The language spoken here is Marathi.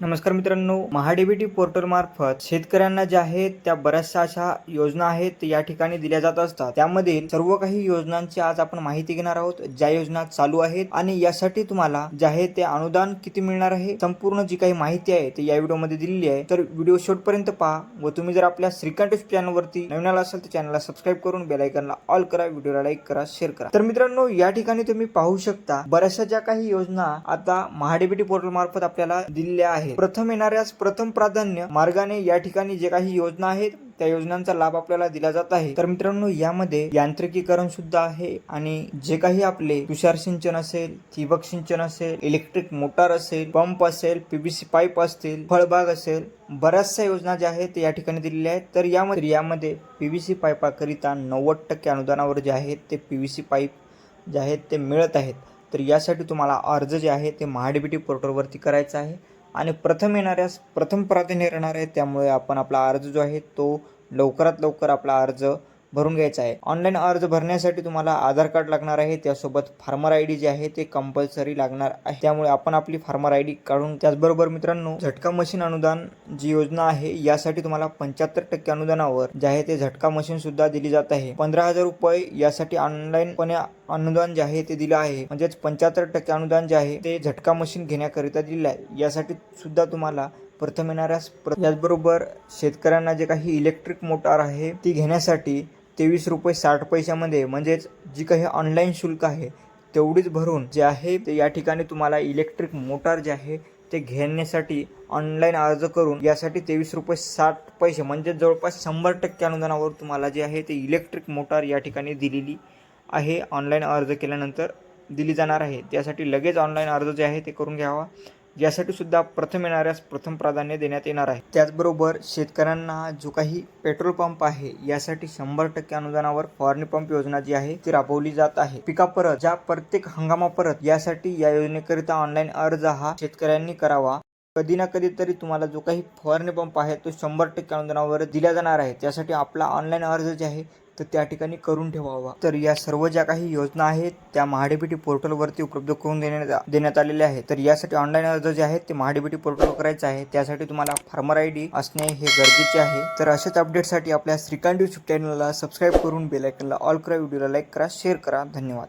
नमस्कार मित्रांनो महाडीबीटी पोर्टलमार्फत शेतकऱ्यांना ज्या आहेत त्या बऱ्याचशा अशा योजना आहेत या ठिकाणी दिल्या जात असतात. त्यामधील सर्व काही योजनांची आज आपण माहिती घेणार आहोत ज्या योजना चालू आहेत आणि यासाठी तुम्हाला जे आहे ते अनुदान किती मिळणार आहे संपूर्ण जी काही माहिती आहे ती या व्हिडिओमध्ये दिलेली आहे. तर व्हिडिओ शेवटपर्यंत पहा व तुम्ही जर आपल्या श्रीकांत चॅनलवरती नवीन आला असाल तर चॅनलला सबस्क्राईब करून बेलायकनला ऑल करा व्हिडिओला लाईक करा शेअर करा. तर मित्रांनो या ठिकाणी तुम्ही पाहू शकता बऱ्याचशा ज्या काही योजना आता महाडीबीटी पोर्टल मार्फत आपल्याला दिलेल्या आहेत. प्रथम येणाऱ्यास प्रथम प्राधान्य मार्गाने या ठिकाणी जे काही योजना आहेत त्या योजनांचा लाभ आपल्याला दिला जात आहे. तर मित्रांनो यामध्ये यांत्रिकीकरण सुद्धा आहे आणि जे काही आपले तुषार सिंचन असेल ठिबक सिंचन असेल इलेक्ट्रिक मोटार असेल पंप असेल पीबीसी पाईप असतील फळबाग असेल बऱ्याचशा योजना ज्या आहेत या ठिकाणी दिलेल्या आहेत. तर यामध्ये यामध्ये पीव्हीसी पाईपाकरिता नव्वद टक्के अनुदानावर जे आहेत ते पीव्हीसी पाईप जे आहेत ते मिळत आहेत. तर यासाठी तुम्हाला अर्ज जे आहे ते महाडीबीटी पोर्टलवरती करायचा आहे. आणि प्रथम येणाऱ्यास प्रथम प्राधान्य राहणार आहे त्यामुळे आपण आपला अर्ज जो आहे तो लवकरात लवकर आपला अर्ज भरून घ्यायचा आहे. ऑनलाईन अर्ज भरण्यासाठी तुम्हाला आधार कार्ड लागणार आहे. त्यासोबत फार्मर आय डी जे आहे ते कंपल्सरी लागणार आहे. त्यामुळे आपण आपली फार्मर आय डी काढून त्याचबरोबर मित्रांनो झटका मशीन अनुदान जी योजना आहे यासाठी तुम्हाला पंच्याहत्तर टक्के अनुदानावर जे आहे ते झटका मशीन सुद्धा दिली जात आहे. पंधरा हजार रुपये यासाठी ऑनलाईनपणे अनुदान जे आहे ते दिलं आहे. म्हणजेच पंच्याहत्तर टक्के अनुदान जे आहे ते झटका मशीन घेण्याकरिता दिलं आहे. यासाठी सुद्धा तुम्हाला प्रथम येणाऱ्या याचबरोबर शेतकऱ्यांना जे काही इलेक्ट्रिक मोटार आहे ती घेण्यासाठी तेवीस रुपये साठ पैशामध्ये म्हणजेच जी काही ऑनलाईन शुल्क आहे तेवढीच भरून जे आहे ते या ठिकाणी तुम्हाला इलेक्ट्रिक मोटार जे आहे ते घेण्यासाठी ऑनलाईन अर्ज करून यासाठी तेवीस रुपये साठ पैसे म्हणजे जवळपास शंभर टक्के अनुदानावर तुम्हाला जे आहे ते इलेक्ट्रिक मोटार या ठिकाणी दिलेली आहे. ऑनलाईन अर्ज केल्यानंतर दिली जाणार आहे. त्यासाठी लगेच ऑनलाईन अर्ज जे आहे ते करून घ्यावा. यासाठी सुद्धा प्रथम येणाऱ्यास प्रथम प्राधान्य देण्यात येणार आहे. त्याचबरोबर शेतकऱ्यांना जो काही पेट्रोल पंप आहे यासाठी शंभर टक्के अनुदानावर फवारणी पंप योजना जी आहे ती राबवली जात आहे. पिका परत ज्या प्रत्येक हंगामा परत यासाठी या योजनेकरिता ऑनलाईन अर्ज हा शेतकऱ्यांनी करावा. कधी ना कधी तरी तुम्हाला जो काही फवारणी पंप आहे तो शंभर टक्के अनुदानावर दिला जाणार आहे. त्यासाठी आपला ऑनलाईन अर्ज जे आहे तर त्या ठिकाणी करून ठेवावा. तर या सर्व ज्या काही योजना आहेत त्या महाडीबीटी पोर्टलवरती उपलब्ध करून देण्यात देण्यात आलेल्या आहेत. तर यासाठी ऑनलाईन अर्ज जे आहेत ते महाडीबीटी पोर्टल करायचं आहे. त्यासाठी तुम्हाला फार्मर आय डी असणे हे गरजेचे आहे. तर अशाच अपडेटसाठी आपल्या श्रीकांत यूट्यूब चॅनलला सबस्क्राईब करून बेलायकनला ऑल करा. व्हिडिओला लाईक करा शेअर करा. धन्यवाद.